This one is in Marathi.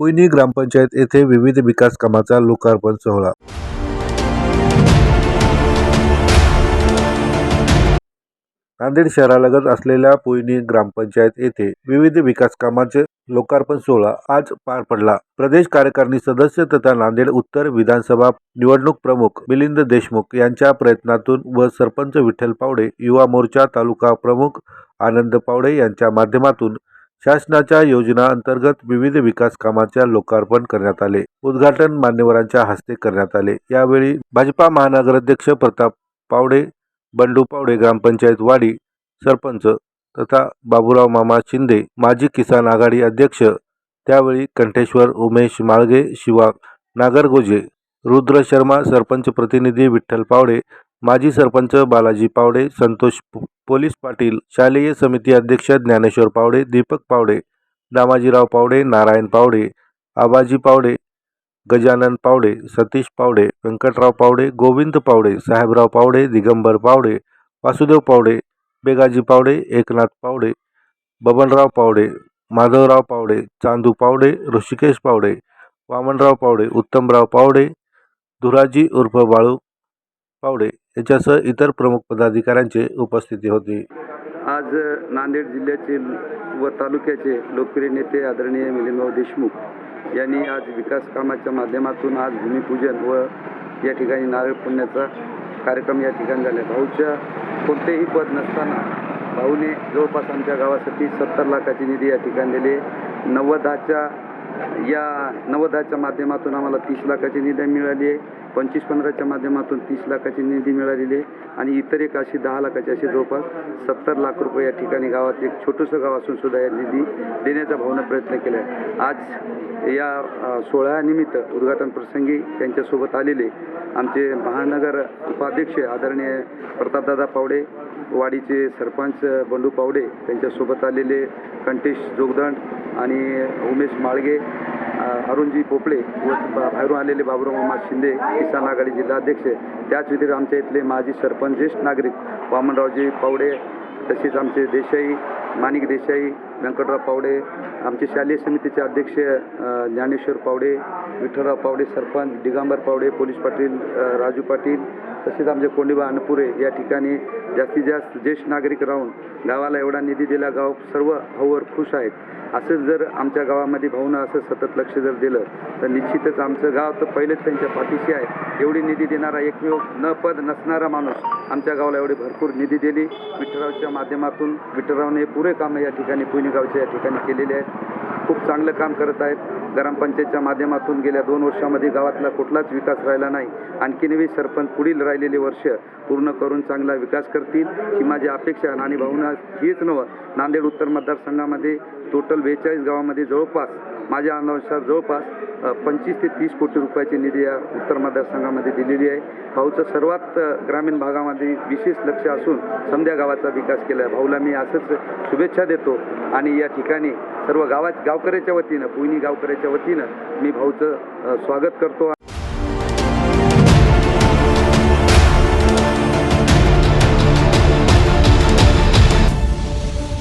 पुयनी ग्रामपंचायत येथे विविध विकास कामाचा लोकार्पण सोहळा. नांदेड शहरालगत असलेल्या पुयनी ग्रामपंचायत येथे विविध विकास कामाचे लोकार्पण सोहळा आज पार पडला. प्रदेश कार्यकारिणी सदस्य तथा नांदेड उत्तर विधानसभा निवडणूक प्रमुख मिलिंद देशमुख यांच्या प्रयत्नातून व सरपंच विठ्ठल पावडे युवा मोर्चा तालुका प्रमुख आनंद पावडे यांच्या माध्यमातून शासनाच्या योजना अंतर्गत विविध विकास कामाच्या लोकार्पण करण्यात आले. उद्घाटन मान्यवरांच्या हस्ते करण्यात आले. यावेळी भाजपा महानगराध्यक्ष प्रताप पावडे बंडू पावडे ग्रामपंचायत वाडी सरपंच तथा बाबूराव मामा शिंदे माजी किसान आघाडी अध्यक्ष त्यावेळी कंठेश्वर उमेश माळगे शिवा नागरगोजे रुद्र शर्मा सरपंच प्रतिनिधी विठ्ठल पावडे माजी सरपंच बालाजी पावडे संतोष पोलीस पाटील शालेय समिती अध्यक्ष ज्ञानेश्वर पावडे दीपक पावडे दामाजीराव पावडे नारायण पावडे आबाजी पावडे गजानन पावडे सतीश पावडे व्यंकटराव पावडे गोविंद पावडे साहेबराव पावडे दिगंबर पावडे वासुदेव पावडे बेगाजी पावडे एकनाथ पावडे बबनराव पावडे माधवराव पावडे चांदू पावडे ऋषिकेश पावडे वामनराव पावडे उत्तमराव पावडे धुराजी उर्फ बाळू पावडे याच्यासह इतर प्रमुख पदाधिकाऱ्यांची उपस्थिती होती. आज नांदेड जिल्ह्याचे व तालुक्याचे लोकप्रिय नेते आदरणीय मिलिंदभाऊ देशमुख यांनी आज विकास कामाच्या माध्यमातून आज भूमिपूजन व या ठिकाणी नारळ पुण्याचा कार्यक्रम या ठिकाणी झाला. भाऊच्या कोणतेही पद नसताना भाऊने जवळपास आमच्या गावासाठी सत्तर लाखाची निधी या ठिकाणी दिली. नव्वदाच्या या नवदाच्या माध्यमातून आम्हाला तीस लाखाची निधी मिळाली आहे. पंचवीस पंधराच्या माध्यमातून तीस लाखाची निधी मिळालेली आहे. आणि इतर एक अशी दहा लाखाची अशी जवळपास सत्तर लाख रुपये या ठिकाणी गावात एक छोटंसं गाव असून सुद्धा या निधी देण्याचा भावना प्रयत्न केला आहे आज या सोहळ्यानिमित्त उद्घाटन प्रसंगी त्यांच्यासोबत आलेले आमचे महानगर उपाध्यक्ष आदरणीय प्रतापदादा पावडे वाडीचे सरपंच बंडू पावडे त्यांच्यासोबत आलेले कंटेश जोगदंड आणि उमेश माळगे अरुणजी पोपळे व बा- बाहेरून आलेले बाबुराव मामा शिंदे किसान आघाडी जिल्हाध्यक्ष त्याच व्यतिरिक्त आमच्या इथले माजी सरपंच ज्येष्ठ नागरिक वामनरावजी पावडे तसेच आमचे देसाई माणिक देसाई व्यंकटराव पावडे आमचे शालेय समितीचे अध्यक्ष ज्ञानेश्वर पावडे विठ्ठलराव पावडे सरपंच दिगंबर पावडे पोलीस पाटील राजू पाटील तसेच आमचे कोंडीबा अनपुरे या ठिकाणी जास्तीत जास्त ज्येष्ठ नागरिक राहून गावाला एवढा निधी दिला गाव सर्व भाऊवर खुश आहेत. असंच जर आमच्या गावामध्ये भाऊनं असं सतत लक्ष जर दिलं तर निश्चितच आमचं गाव तर पहिलेच त्यांच्या पाठीशी आहे. एवढी निधी देणारा एकमेव न पद नसणारा माणूस आमच्या गावाला एवढी भरपूर निधी दिली. विठ्ठलरावच्या माध्यमातून विठ्ठलरावने पुरे कामं या ठिकाणी पुणे गावच्या या ठिकाणी केलेली आहेत. खूप चांगलं काम करत आहेत. ग्रामपंचायतच्या माध्यमातून गेल्या दोन वर्षामध्ये गावातला कुठलाच विकास राहिला नाही. आणखीनही सरपंच पुढील राहिलेले वर्ष पूर्ण करून चांगला विकास करतील ही माझी अपेक्षा आणि भावना हीच नवं नांदेड उत्तर मतदारसंघामध्ये टोटल बेचाळीस गावामध्ये जवळपास माझ्या अंदानुसार जवळपास पंचवीस ते तीस कोटी रुपयाची निधी या उत्तर मतदारसंघामध्ये दिलेली आहे. भाऊचं सर्वात ग्रामीण भागामध्ये विशेष लक्ष असून समध्या गावाचा विकास केला आहे भाऊला मी असंच शुभेच्छा देतो आणि या ठिकाणी सर्व गावात गावकऱ्याच्या वतीनं पुयनी गावकऱ्याच्या वतीनं मी भाऊचं स्वागत करतो.